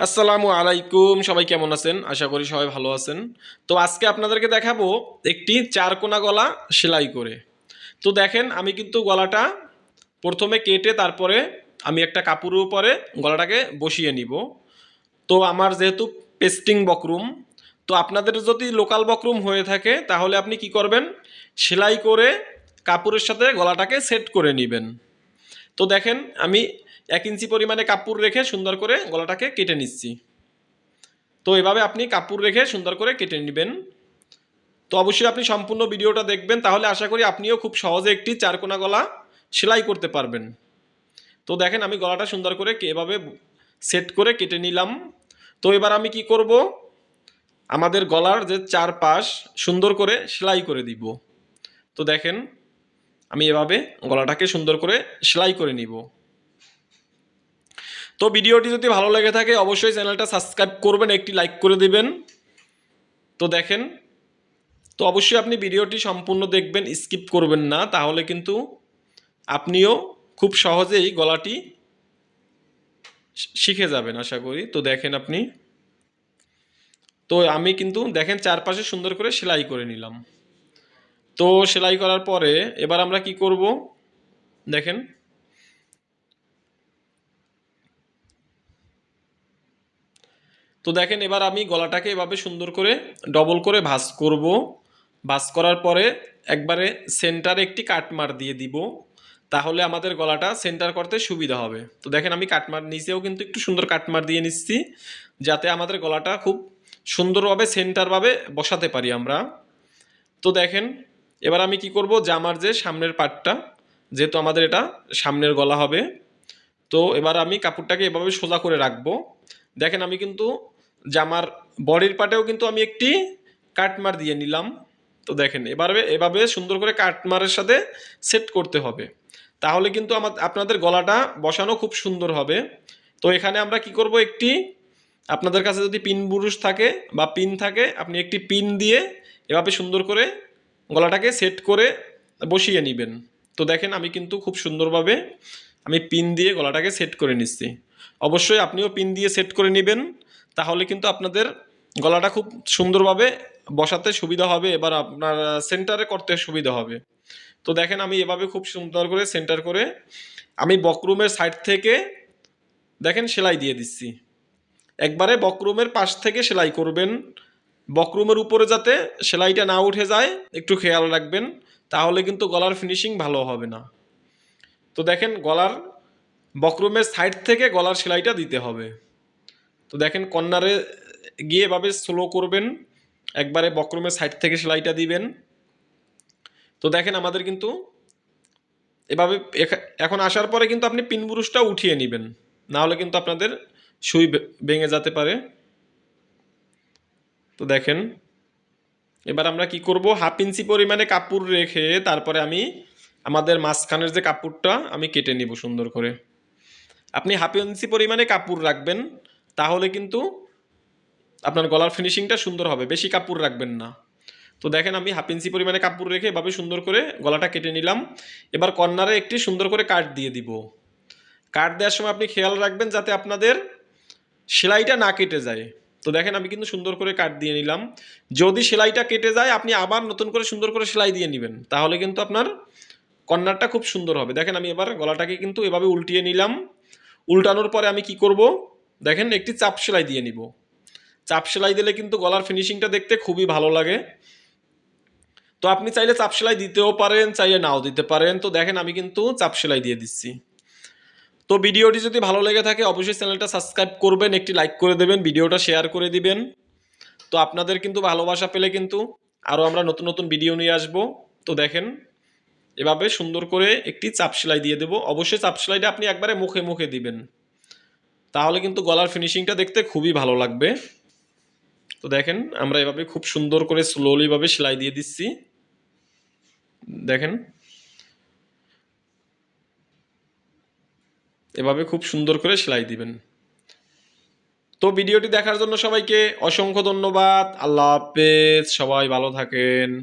আসসালামু আলাইকুম, সবাই কেমন আছেন? আশা করি সবাই ভালো আছেন। তো আজকে আপনাদেরকে দেখাবো একটি চারকোনা গলা সেলাই করে। তো দেখেন, আমি কিন্তু গলাটা প্রথমে কেটে তারপরে আমি একটা কাপড়ের উপরে গলাটাকে বসিয়ে নিব। তো আমার যেহেতু পেস্টিং বকরুম, তো আপনাদের যদি লোকাল বকরুম হয়ে থাকে, তাহলে আপনি কি করবেন? সেলাই করে কাপড়ের সাথে গলাটাকে সেট করে নেবেন। তো দেখেন, আমি এক ইঞ্চি পরিমাণে কাপড় রেখে সুন্দর করে গলাটাকে কেটে নিচ্ছি। তো এভাবে আপনি কাপড় রেখে সুন্দর করে কেটে নেবেন। তো অবশ্যই আপনি সম্পূর্ণ ভিডিওটা দেখবেন, তাহলে আশা করি আপনিও খুব সহজে একটি চারকোনা গলা সেলাই করতে পারবেন। তো দেখেন, আমি গলাটা সুন্দর করে এভাবে সেট করে কেটে নিলাম। তো এবার আমি কি করব? আমাদের গলার যে চারপাশ সুন্দর করে সেলাই করে দিব। তো দেখেন আমি এভাবে গলাটাকে সুন্দর করে সেলাই করে নিব। তো ভিডিওটি যদি ভালো লেগে থাকে, অবশ্যই চ্যানেলটা সাবস্ক্রাইব করবেন, একটি লাইক করে দিবেন। তো দেখেন, তো অবশ্যই আপনি ভিডিওটি সম্পূর্ণ দেখবেন, স্কিপ করবেন না, তাহলে কিন্তু আপনিও খুব সহজেই গলাটি শিখে যাবেন, আশা করি। তো দেখেন আপনি, তো আমি কিন্তু দেখেন চারপাশে সুন্দর করে সেলাই করে নিলাম। তো সেলাই করার পরে এবার আমরা কি করব? দেখেন। তো দেখেন, এবার আমি গলাটাকে এভাবে সুন্দর করে ডবল করে ভাঁজ করব। ভাস করার পরে একবারে সেন্টারে একটি কাটমার দিয়ে দিব, তাহলে আমাদের গলাটা সেন্টার করতে সুবিধা হবে। তো দেখেন, আমি কাটমার নিচেও কিন্তু একটু সুন্দর কাটমার দিয়ে নিচ্ছি, যাতে আমাদের গলাটা খুব সুন্দরভাবে সেন্টারভাবে বসাতে পারি আমরা। তো দেখেন এবার আমি কি করব? জামার যে সামনের পাটটা, যেহেতু আমাদের এটা সামনের গলা হবে, তো এবার আমি কাপড়টাকে এভাবে সোজা করে রাখব। দেখেন আমি কিন্তু জামার বডির পাটেও কিন্তু আমি একটি কাটমার দিয়ে নিলাম। তো দেখেন, এবারে এভাবে সুন্দর করে কাটমারের সাথে সেট করতে হবে। তাহলে কিন্তু আমার, আপনাদের গলাটা বসানো খুব সুন্দর হবে। তো এখানে আমরা কি করব? একটি, আপনাদের কাছে যদি পিন বুরুশ থাকে বা পিন থাকে, আপনি একটি পিন দিয়ে এভাবে সুন্দর করে গলাটাকে সেট করে বসিয়ে নেবেন। তো দেখেন আমি কিন্তু খুব সুন্দরভাবে আমি পিন দিয়ে গলাটাকে সেট করে নিচ্ছি। অবশ্যই আপনিও পিন দিয়ে সেট করে নেবেন, তাহলে কিন্তু আপনাদের গলাটা খুব সুন্দরভাবে বসাতে সুবিধা হবে, এবার আপনার সেন্টারে করতে সুবিধা হবে। তো দেখেন আমি এভাবে খুব সুন্দর করে সেন্টার করে আমি বকরুমের সাইড থেকে দেখেন সেলাই দিয়ে দিচ্ছি। একবারে বকরুমের পাশ থেকে সেলাই করবেন বকরুমের উপরে যাতে সেলাইটা না উঠে যায়, একটু খেয়াল রাখবেন, তাহলে কিন্তু গলার ফিনিশিং ভালো হবে না। তো দেখেন গলার বকরুমের সাইড থেকে গলার সেলাইটা দিতে হবে। তো দেখেন কর্নারে গিয়ে এভাবে স্লো করবেন, একবারে বকরুমের সাইড থেকে সেলাইটা দিবেন। তো দেখেন আমাদের কিন্তু এভাবে এখন আসার পরে কিন্তু আপনি পিন বুরুশটা উঠিয়ে নেবেন। না হলে কিন্তু আপনাদের সুই ভেঙে যেতে পারে। তো দেখেন, এবার আমরা কি করব? হাফ ইঞ্চি পরিমাণে কাপড় রেখে তারপরে আমি আমাদের মাঝখানের যে কাপড়টা আমি কেটে নিব সুন্দর করে। আপনি হাফ ইঞ্চি পরিমাণে কাপড় রাখবেন, তাহলে কিন্তু আপনার গলার ফিনিশিংটা সুন্দর হবে, বেশি কাপড় রাখবেন না। তো দেখেন, আমি হাফ ইঞ্চি পরিমাণে কাপড় রেখে এভাবে সুন্দর করে গলাটা কেটে নিলাম। এবার কর্নারে একটি সুন্দর করে কাট দিয়ে দিব। কাট দেওয়ার সময় আপনি খেয়াল রাখবেন যাতে আপনাদের সেলাইটা না কেটে যায়। তো দেখেন আমি কিন্তু সুন্দর করে কাট দিয়ে নিলাম। যদি সেলাইটা কেটে যায়, আপনি আবার নতুন করে সুন্দর করে সেলাই দিয়ে নেবেন। তাহলে কিন্তু আপনার কর্নারটা খুব সুন্দর হবে। দেখেন আমি এবার গলাটাকে কিন্তু এভাবে উল্টিয়ে নিলাম। উল্টানোর পরে আমি কি করব? দেখেন একটি চাপ সেলাই দিয়ে নিব। চাপ সেলাই দিলে কিন্তু গলার ফিনিশিংটা দেখতে খুবই ভালো লাগে। তো আপনি চাইলে চাপ সেলাই দিতেও পারেন, চাইলে নাও দিতে পারেন। তো দেখেন আমি কিন্তু চাপ সেলাই দিয়ে দিচ্ছি। তো ভিডিওটি যদি ভালো লেগে থাকে, অবশ্যই চ্যানেলটা সাবস্ক্রাইব করবেন, একটি লাইক করে দেবেন, ভিডিওটা শেয়ার করে দিবেন। তো আপনাদের কিন্তু ভালোবাসা পেলে কিন্তু আরও আমরা নতুন নতুন ভিডিও নিয়ে আসব। তো দেখেন, এভাবে সুন্দর করে একটি চাপ সেলাই দিয়ে দেবো। অবশ্যই চাপ সেলাইটা আপনি একবারে মুখে মুখে দিবেন। তাহলে কিন্তু গলার ফিনিশিংটা দেখতে খুবই ভালো লাগবে। তো দেখেন, আমরা এভাবে খুব সুন্দর করে স্লোলিভাবে সেলাই দিয়ে দিচ্ছি। দেখেন এভাবে খুব সুন্দর করে সেলাই দিবেন। তো ভিডিওটি দেখার জন্য সবাইকে অসংখ্য ধন্যবাদ। আল্লাহ হাফেজ। সবাই ভালো থাকেন।